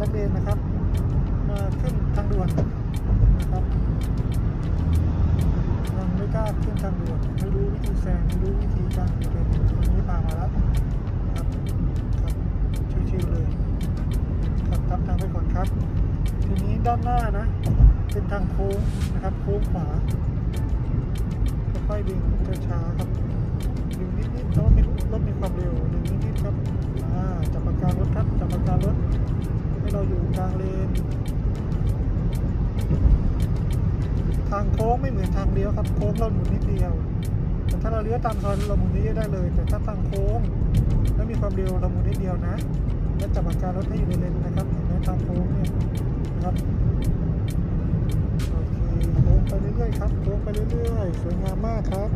นักเรียนนะครับ มาขึ้นทางด่วนนะครับยังไม่กล้าขึ้นทางด่วนไม่รู้วิธีแซงไม่รู้วิธีการเปลี่ยนวันนี้พามาแล้วนะครับครับชิวๆเลยขับตามทางไปก่อนครับ ทีนี้ด้านหน้านะ เป็นทางโค้งนะครับโค้งขวาค่อยๆดึงช้าๆครับดึงนิดๆแต่ว่าไม่รถมีความเร็วดึงนิดๆครับอ่าจับปากการรถครับจับปากการรถ เราอยู่กลางเลน ทางโค้งไม่เหมือนทางเลี้ยวครับ โค้งเราหมุนนิดเดียว แต่ถ้าเราเลี้ยวตามซอยเราหมุนเยอะๆได้เลย แต่ถ้าทางโค้งแล้วมีความเร็วเราหมุนนิดเดียวนะ และจับอาการรถให้อยู่ในเลนนะครับเห็นไหมทางโค้งเนี่ยนะครับโอเคโค้งไปเรื่อยๆครับ โค้งไปเรื่อยๆ สวยงามมากครับ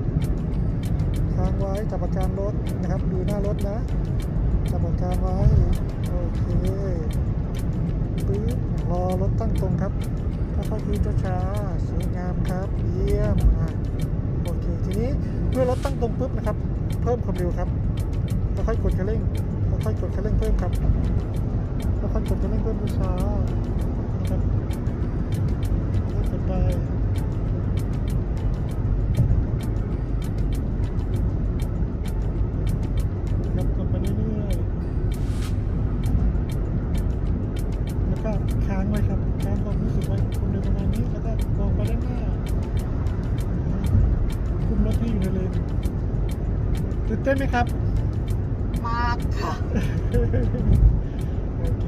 ค้างไว้จับอาการรถนะครับ ดูหน้ารถนะจับอาการไว้ โอเค รอรถตั้งตรงครับค่อยๆคือช้าๆสวยงามครับเยี่ยมอะโอเคทีนี้เมื่อรถตั้งตรงปุ๊บนะครับ เพิ่มความเร็วครับค่อยๆกดคันเร่งค่อยๆกดคันเร่งเพิ่มครับค่อยๆกดคันเร่งเพิ่มช้าๆครับ ก็ค้างไว้ครับค้างความรู้สึกไว้ความเร็วประมาณนี้แล้วก็มองไปด้านหน้าคุมรถที่อยู่ในเลนตื่นเต้นไหมครับ มากค่ะ โอเค